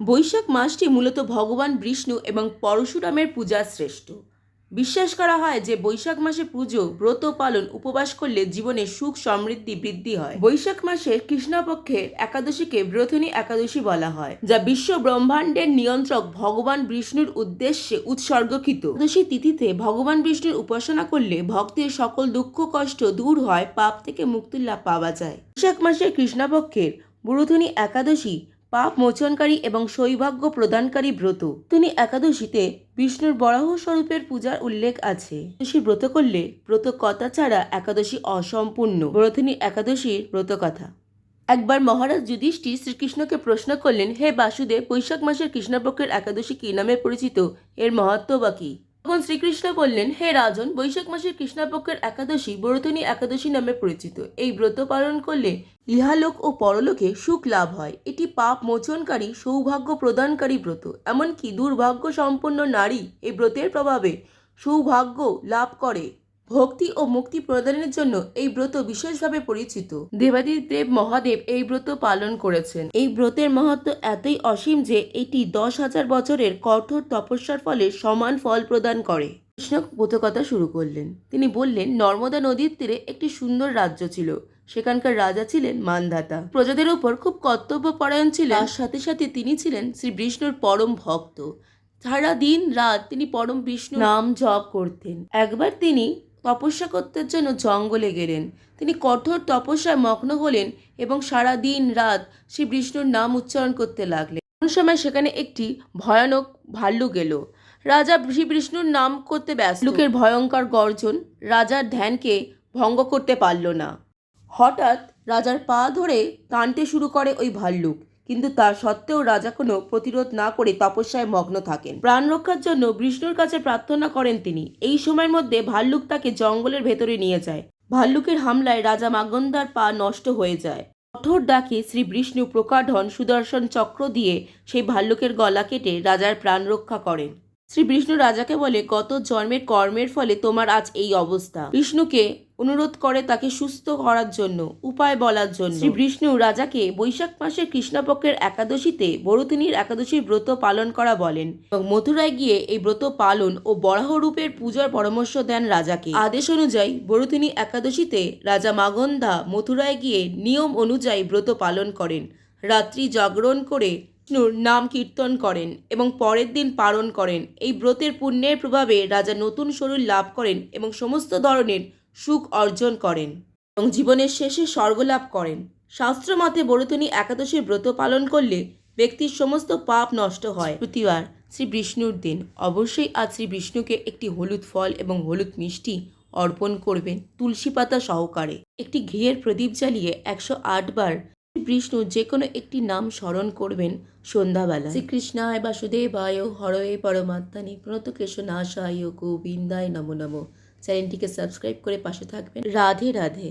বৈশাখ মাসটি মূলত ভগবান বিষ্ণু এবং পরশুরামের পূজা শ্রেষ্ঠ। বিশ্বাস করা হয় যে বৈশাখ মাসে পুজো, ব্রত পালন, উপবাস করলে জীবনে সুখ, সমৃদ্ধি বৃদ্ধি হয়। বৈশাখ মাসে কৃষ্ণপক্ষের একাদশীকে ব্রতনী একাদশী বলা হয়, যা বিশ্ব ব্রহ্মাণ্ডের নিয়ন্ত্রক ভগবান বিষ্ণুর উদ্দেশ্যে উৎসর্গকৃত। একাদশী তিথিতে ভগবান বিষ্ণুর উপাসনা করলে ভক্তের সকল দুঃখ, কষ্ট দূর হয়, পাপ থেকে মুক্তি লাভ পাওয়া যায়। বৈশাখ মাসের কৃষ্ণপক্ষের বুড়োধনী একাদশী পাপ মোচনকারী এবং সৌভাগ্য প্রদানকারী ব্রত। তিনি একাদশীতে বিষ্ণুর বরাহ স্বরূপের পূজার উল্লেখ আছে। একাদশী ব্রত করলে ব্রত কথা ছাড়া একাদশী অসম্পূর্ণ। ব্রতনী একাদশীর ব্রত কথা একবার মহারাজ যুধিষ্ঠির শ্রীকৃষ্ণকে প্রশ্ন করলেন, হে বাসুদেব, বৈশাখ মাসের কৃষ্ণপক্ষের একাদশী কী নামে পরিচিত? এর মহত্ব বা কী? তখন শ্রীকৃষ্ণ বললেন, হে রাজন, বৈশাখ মাসের কৃষ্ণপক্ষের একাদশী বরতনী একাদশী নামে পরিচিত। এই ব্রত পালন করলে ইহালোক ও পরলোকে সুখ লাভ হয়। এটি পাপ মোচনকারী, সৌভাগ্য প্রদানকারী ব্রত। এমনকি দুর্ভাগ্য সম্পন্ন নারী এই ব্রতের প্রভাবে সৌভাগ্য লাভ করে। ভক্তি ও মুক্তি প্রদানের জন্য এই ব্রত বিশেষভাবে পরিচিত। দেবাদিদেব মহাদেব এই ব্রত পালন করেছেন। এই ব্রতের মাহাত্ম এতই অসীম যে এটি দশ হাজার বছরের কঠোর তপস্যার ফলে সমান ফল প্রদান করে। কৃষ্ণ ব্রতকথা শুরু করলেন। তিনি বললেন, নর্মদা নদীর তীরে একটি সুন্দর রাজ্য ছিল। সেখানকার রাজা ছিলেন মানধাতা প্রজাদের উপর খুব কর্তব্যপরায়ণ ছিলেন। তার সাথে সাথে তিনি ছিলেন শ্রী বিষ্ণুর পরম ভক্ত। সারা দিন রাত তিনি পরম বিষ্ণু নাম জপ করতেন। একবার তিনি তপস্যা করতে জন্য জঙ্গলে গেলেন। তিনি কঠোর তপস্যায় মগ্ন হলেন এবং সারা দিন রাত শ্রী বিষ্ণুর নাম উচ্চারণ করতে লাগলেন। কোন সময় সেখানে একটি ভয়ানক ভাল্লুক এলো রাজা শ্রী বিষ্ণুর নাম করতে ব্যস্ত। লোকের ভয়ঙ্কর গর্জন রাজার ধ্যানকে ভঙ্গ করতে পারল না। হঠাৎ রাজার পা ধরে টানতে শুরু করে ওই ভাল্লুক। কিন্তু তা সত্ত্বেও রাজা কোনো প্রতিরোধ না করে তপস্যায় মগ্ন থাকেন। প্রাণ রক্ষার জন্য বিষ্ণুর কাছে প্রার্থনা করেন তিনি। এই সময়ের মধ্যে ভাল্লুক তাকে জঙ্গলের ভেতরে নিয়ে যায়। ভাল্লুকের হামলায় রাজা মাগন্দার পা নষ্ট হয়ে যায়। কঠোর ডাকে শ্রী বিষ্ণু প্রকাঢন সুদর্শন চক্র দিয়ে সেই ভাল্লুকের গলা কেটে রাজার প্রাণ রক্ষা করেন। শ্রী বিষ্ণু রাজাকে বলে, গত জন্মের কর্মের ফলে তোমার আজ এই অবস্থা। বিষ্ণুকে অনুরোধ করে তাকে সুস্থ করার জন্য, উপায় বলার জন্য। শ্রী বিষ্ণু রাজাকে বৈশাখ মাসের কৃষ্ণপক্ষের একাদশীতে বরুতিনীর একাদশীর ব্রত পালন করা বলেন এবং মথুরায় গিয়ে এই ব্রত পালন ও বরাহ রূপের পূজার পরামর্শ দেন রাজাকে। আদেশ অনুযায়ী বরুতিনী একাদশীতে রাজা মাগন্ধা মথুরায় গিয়ে নিয়ম অনুযায়ী ব্রত পালন করেন। রাত্রি জাগরণ করে বিষ্ণুর নাম কীর্তন করেন এবং পরের দিন পালন করেন। এই ব্রতের পুণ্যের প্রভাবে রাজা নতুন শরীর লাভ করেন এবং সমস্ত ধরনের সুখ অর্জন করেন এবং জীবনের শেষে স্বর্গলাভ করেন। শাস্ত্র মতে বরতনী একাদশীর ব্রত পালন করলে ব্যক্তির সমস্ত পাপ নষ্ট হয়। প্রতিবার শ্রী বিষ্ণুর দিন। অবশ্যই আজ শ্রী বিষ্ণুকে একটি হলুদ ফল এবং হলুদ মিষ্টি অর্পণ করবেন তুলসী পাতা সহকারে। একটি ঘিয়ের প্রদীপ জ্বালিয়ে একশো আট বার বিষ্ণু যে কোনো একটি নাম স্মরণ করবেন সন্ধ্যাবেলা শ্রীকৃষ্ণায় বাসুদেবায় হরয়ে পরমাত্মানি প্রণত কেশ কেশনাশায় গোবিন্দায় নমো নমো। চ্যানেলটিকে সাবস্ক্রাইব করে পাশে থাকবেন। রাধে রাধে।